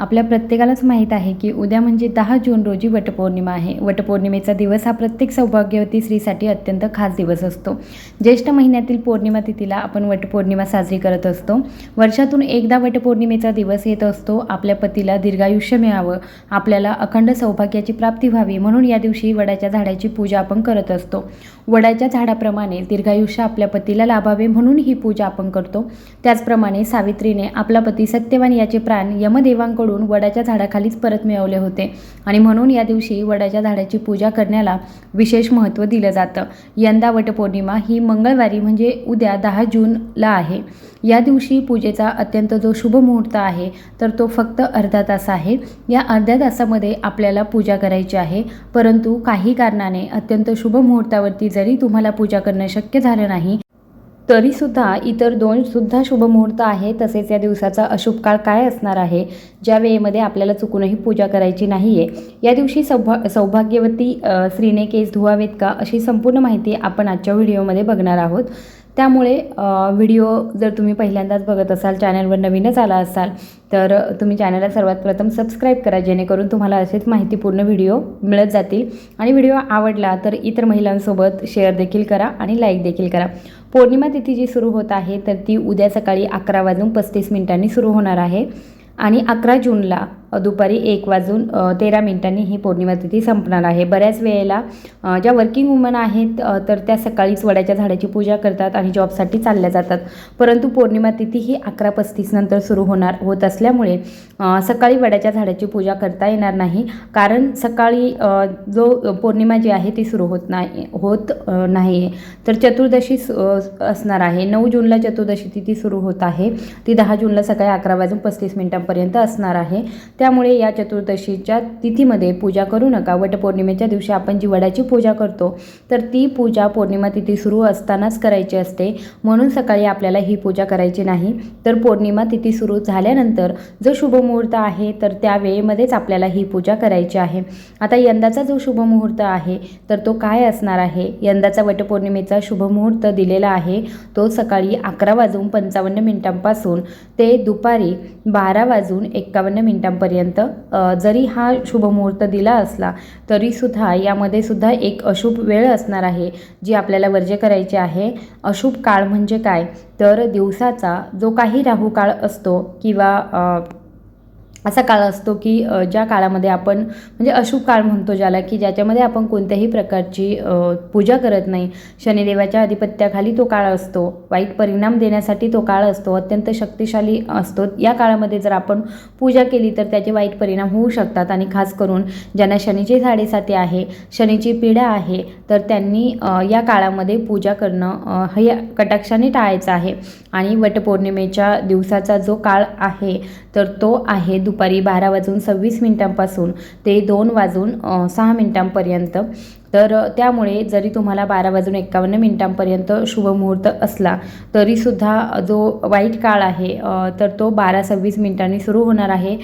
आपल्या प्रत्येकालाच माहीत आहे की उद्या म्हणजे दहा जून रोजी वटपौर्णिमा आहे. वटपौर्णिमेचा दिवस हा प्रत्येक सौभाग्यवती स्त्रीसाठी अत्यंत खास दिवस असतो. ज्येष्ठ महिन्यातील पौर्णिमा तिथीला आपण वटपौर्णिमा साजरी करत असतो. वर्षातून एकदा वटपौर्णिमेचा दिवस येत असतो. आपल्या पतीला दीर्घायुष्य मिळावं आपल्याला अखंड सौभाग्याची प्राप्ती व्हावी म्हणून या दिवशी वडाच्या झाडाची पूजा आपण करत असतो. वडाच्या झाडाप्रमाणे दीर्घायुष्य आपल्या पतीला लाभावे म्हणून ही पूजा आपण करतो. त्याचप्रमाणे सावित्रीने आपला पती सत्यवान याचे प्राण यमदेवांकडून वडाच्या झाडाखालीच परत मिळवले होते. आणि म्हणून या दिवशी वडाच्या झाडाची पूजा करण्याला विशेष महत्त्व दिलं जातं. यंदा वटपौर्णिमा ही मंगळवारी म्हणजे उद्या दहा जूनला आहे. या दिवशी पूजेचा अत्यंत जो शुभ मुहूर्त आहे तर तो फक्त अर्धा तास आहे. या अर्ध्या तासामध्ये आपल्याला पूजा करायची आहे. परंतु काही कारणाने अत्यंत शुभ मुहूर्तावरती जरी तुम्हाला पूजा करणं शक्य झालं नाही तरीसुद्धा इतर दोन सुद्धा आहे तसेच या दिवसाचा अशुभ काळ काय असणार आहे? ज्या वेळेमध्ये आपल्याला चुकूनही पूजा करायची नाही आहे या दिवशी सौभा सौभाग्यवती स्त्रीने केस धुवावेत का? अशी संपूर्ण माहिती आपण आजच्या व्हिडिओमध्ये बघणार आहोत. त्यामुळे व्हिडिओ जर तुम्ही पहिल्यांदाच बघत असाल चॅनलवर नवीनच आला असाल तर तुम्ही चॅनलला सर्वात प्रथम सबस्क्राईब करा जेणेकरून तुम्हाला असेच माहितीपूर्ण व्हिडिओ मिळत जातील. आणि व्हिडिओ आवडला तर इतर महिलांसोबत शेअर देखील करा आणि लाईक देखील करा. पौर्णिमा तिथी जी सुरू होत आहे तर ती उद्या सकाळी अकरा वाजून पस्तीस मिनिटांनी सुरू होणार आहे. आणि अकरा जूनला दुपारी एक वाजून तेरा मिनिटांनी ही पौर्णिमा तिथी संपणार आहे. बऱ्याच वेळेला ज्या वर्किंग वुमन आहेत तर त्या सकाळीच वड्याच्या झाडाची पूजा करतात आणि जॉबसाठी चालल्या जातात. परंतु पौर्णिमा तिथी ही अकरा पस्तीस नंतर सुरू होणार होत असल्यामुळे सकाळी वड्याच्या झाडाची पूजा करता येणार नाही. कारण सकाळी जो पौर्णिमा जी आहे ती सुरू होत नाही होत नाही तर चतुर्दशी सु- असणार आहे. नऊ जूनला चतुर्दशी तिथी सुरू होत आहे. ती दहा जूनला सकाळी अकरा वाजून पस्तीस मिनिटांपर्यंत असणार आहे. त्यामुळे या चतुर्दशीच्या तिथीमध्ये पूजा करू नका. वटपौर्णिमेच्या दिवशी आपण जी वडाची पूजा करतो तर ती पूजा पौर्णिमा तिथी सुरू असतानाच करायची असते. म्हणून सकाळी आपल्याला ही पूजा करायची नाही. तर पौर्णिमा तिथी सुरू झाल्यानंतर जो शुभमुहूर्त आहे तर त्या वेळेमध्येच आपल्याला ही पूजा करायची आहे. आता यंदाचा जो शुभमुहूर्त आहे तर तो काय असणार आहे? यंदाचा वटपौर्णिमेचा शुभमुहूर्त दिलेला आहे तो सकाळी अकरा वाजून पंचावन्न मिनिटांपासून ते दुपारी बारा वाजून एक्कावन्न मिनिटांपर्यंत अ, जरी हा शुभमुहूर्त दिला असला तरीसुद्धा यामध्ये सुद्धा एक अशुभ वेळ असणार आहे जी आपल्याला वर्ज्य करायची आहे. अशुभ काळ म्हणजे काय? तर दिवसाचा जो काही राहू काळ असतो किंवा अ, असा काळ असतो की ज्या काळामध्ये आपण म्हणजे अशुभ काळ म्हणतो ज्याला की ज्याच्यामध्ये आपण कोणत्याही प्रकारची पूजा करत नाही. शनिदेवाच्या अधिपत्याखाली तो काळ असतो. वाईट परिणाम देण्यासाठी तो काळ असतो. अत्यंत शक्तिशाली असतो. या काळामध्ये जर आपण पूजा केली तर त्याचे वाईट परिणाम होऊ शकतात. आणि खास करून ज्यांना शनीची साडेसाती आहे शनीची पीडा आहे तर त्यांनी या काळामध्ये पूजा करणं हे कटाक्षाने टाळायचं आहे. आणि वटपौर्णिमेच्या दिवसाचा जो काळ आहे तर तो आहे दुपारी बारा वाजून सव्वीस मिनिटांपासून ते दोन वाजून सहा मिनिटांपर्यंत तर त्यामुळे जरी तुम्हाला बारा वाजून एक्कावन्न मिनिटांपर्यंत शुभमुहूर्त असला तरीसुद्धा जो वाईट काळ आहे तर तो बारा सव्वीस मिनिटांनी सुरू होणार आहे.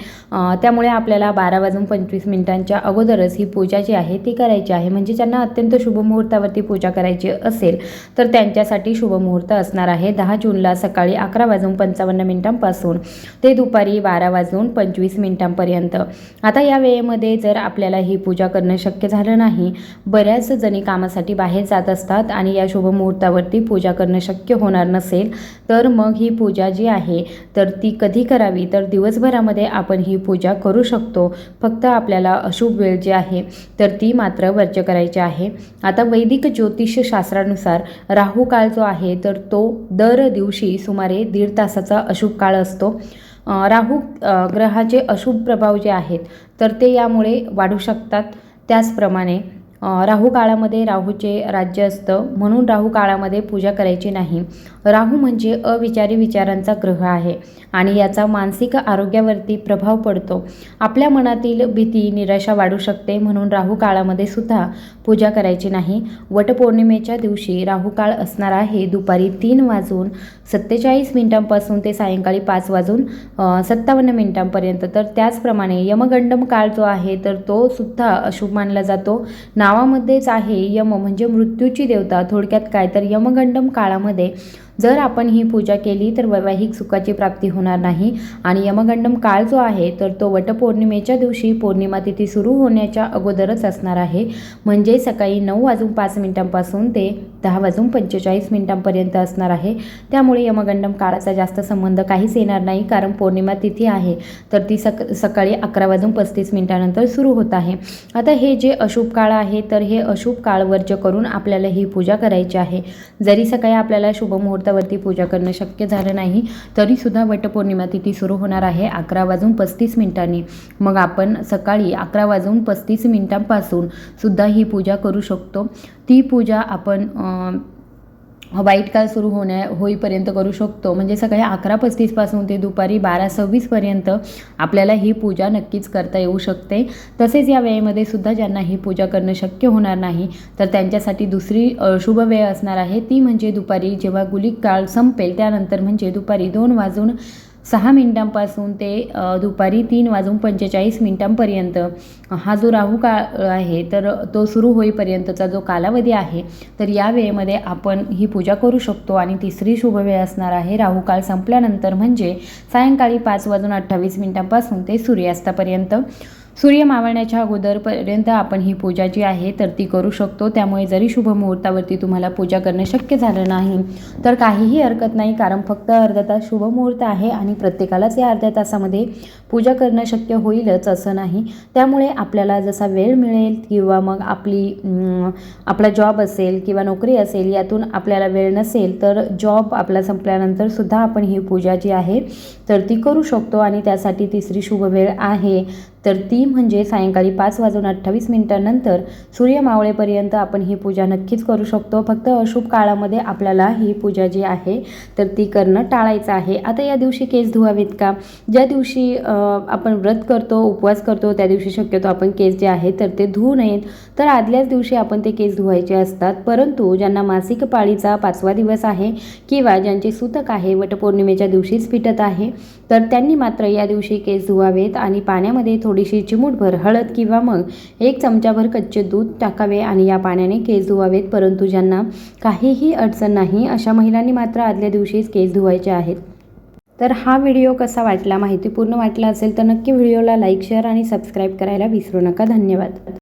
त्यामुळे आपल्याला बारा वाजून पंचवीस मिनिटांच्या अगोदरच ही पूजा जी आहे ती करायची आहे. म्हणजे ज्यांना अत्यंत शुभमुहूर्तावरती पूजा करायची असेल तर त्यांच्यासाठी शुभमुहूर्त असणार आहे. दहा जूनला सकाळी अकरा वाजून पंचावन्न मिनिटांपासून ते दुपारी बारा वाजून पंचवीस मिनिटांपर्यंत. आता या वेळेमध्ये जर आपल्याला ही पूजा करणं शक्य झालं नाही बऱ्याच जणी कामासाठी बाहेर जात असतात आणि या शुभमुहूर्तावरती पूजा करणं शक्य होणार नसेल तर मग ही पूजा जी आहे तर ती कधी करावी? तर दिवसभरामध्ये आपण ही पूजा करू शकतो. फक्त आपल्याला अशुभ वेळ जी आहे तर ती मात्र वर्ज्य करायची आहे. आता वैदिक ज्योतिष शास्त्रानुसार राहू काळ जो आहे तर तो दर दिवशी सुमारे दीड तासाचा अशुभ काळ असतो. राहू ग्रहाचे अशुभ प्रभाव जे आहेत तर ते यामुळे वाढू शकतात. त्याचप्रमाणे राहू काळामध्ये राहूचे राज्य असतं. म्हणून राहू काळामध्ये पूजा करायची नाही. राहू म्हणजे अविचारी विचारांचा ग्रह आहे आणि याचा मानसिक आरोग्यावरती प्रभाव पडतो. आपल्या मनातील भीती निराशा वाढू शकते. म्हणून राहू काळामध्ये सुद्धा पूजा करायची नाही. वटपौर्णिमेच्या दिवशी राहू काळ असणार आहे दुपारी तीन वाजून सत्तेचाळीस मिनिटांपासून ते सायंकाळी पाच वाजून सत्तावन्न मिनिटांपर्यंत. तर त्याचप्रमाणे यमगंडम काळ जो आहे तर तो सुद्धा अशुभ मानला जातो. ना नावामध्येच आहे यम म्हणजे मृत्यूची देवता. थोडक्यात काय तर यमगंडम काळामध्ये जर आपण ही पूजा केली तर वैवाहिक सुखाची प्राप्ती होणार नाही. आणि यमगंडम काळ जो आहे तर तो वटपौर्णिमेच्या दिवशी पौर्णिमा तिथी सुरू होण्याच्या अगोदरच असणार आहे. म्हणजे सकाळी नऊ वाजून पाच मिनिटांपासून ते दहा वाजून पंचेचाळीस मिनिटांपर्यंत असणार आहे. त्यामुळे यमगंडम काळाचा जास्त संबंध काहीच येणार नाही कारण पौर्णिमा तिथी आहे. तर ती सक सकाळी अकरा वाजून पस्तीस मिनिटानंतर सुरू होत आहे. आता हे जे अशुभ काळ आहे तर हे अशुभ काळ वर्ज करून आपल्याला ही पूजा करायची आहे. जरी सकाळी आपल्याला शुभ मुहूर्तावरती पूजा करणं शक्य झालं नाही तरीसुद्धा वटपौर्णिमा तिथी सुरू होणार आहे अकरा वाजून पस्तीस मिनिटांनी. मग आपण सकाळी अकरा वाजून पस्तीस मिनिटांपासून सुद्धा ही पूजा करू शकतो. ती पूजा आपण वाईट काळ सुरू होण्या होईपर्यंत करू शकतो. म्हणजे सकाळी अकरा पस्तीसपासून ते दुपारी बारा सव्वीसपर्यंत आपल्याला ही पूजा नक्कीच करता येऊ शकते. तसेच या वेळेमध्ये सुद्धा ज्यांना ही पूजा करणं शक्य होणार नाही तर त्यांच्यासाठी दुसरी शुभ वेळ असणार आहे. ती म्हणजे दुपारी जेव्हा गुलिक काळ संपेल त्यानंतर म्हणजे दुपारी दोन वाजून सहा मिनिटांपासून ते दुपारी तीन वाजून पंचेचाळीस मिनिटांपर्यंत हा जो राहू काळ आहे तर तो सुरू होईपर्यंतचा जो कालावधी आहे तर या वेळेमध्ये आपण ही पूजा करू शकतो. आणि तिसरी शुभ वेळ असणार आहे राहू काळ संपल्यानंतर म्हणजे सायंकाळी पाच वाजून अठ्ठावीस मिनिटांपासून ते सूर्यास्तापर्यंत. सूर्य मावळण्याच्या अगोदरपर्यंत आपण ही पूजा जी आहे तर ती करू शकतो. त्यामुळे जरी शुभ मुहूर्तावरती तुम्हाला पूजा करणं शक्य झालं नाही तर काहीही हरकत नाही. कारण फक्त अर्धा तास शुभ मुहूर्त आहे आणि प्रत्येकालाच या अर्ध्या तासामध्ये पूजा करणं शक्य होईलच असं नाही. त्यामुळे आपल्याला जसा वेळ मिळेल किंवा मग आपली आपला जॉब असेल किंवा नोकरी असेल यातून आपल्याला वेळ नसेल तर जॉब आपला संपल्यानंतर सुद्धा आपण ही पूजा जी आहे तर ती करू शकतो. आणि त्यासाठी तिसरी शुभ वेळ आहे. तर ती म्हणजे सायंकाळी पाच वाजून अठ्ठावीस मिनिटांनंतर सूर्य मावळेपर्यंत आपण ही पूजा नक्कीच करू शकतो. फक्त अशुभ काळामध्ये आपल्याला ही पूजा जी आहे तर ती करणं टाळायचं आहे. आता या दिवशी केस धुवावेत का? ज्या दिवशी आपण व्रत करतो उपवास करतो त्या दिवशी शक्यतो आपण केस जे आहे तर ते धुवू नयेत. तर आदल्याच दिवशी आपण ते केस धुवायचे असतात. परंतु ज्यांना मासिक पाळीचा पाचवा दिवस आहे किंवा ज्यांचे सुतक आहे वटपौर्णिमेच्या दिवशीच फिटत आहे तर त्यांनी मात्र या दिवशी केस धुवावेत आणि पाण्यामध्ये थोडीशी चिमूटभर हळद किंवा मग एक चमचाभर कच्चे दूध टाकावे आणि या पाण्याने केस धुवावेत. परंतु ज्यांना काहीही अडचण नाही अशा महिलांनी मात्र आदल्या दिवशीच केस धुवायचे आहेत. तर हा व्हिडिओ कसा वाटला माहितीपूर्ण वाटला असेल तर नक्की व्हिडिओला लाईक शेअर आणि सबस्क्राईब करायला विसरू नका. धन्यवाद.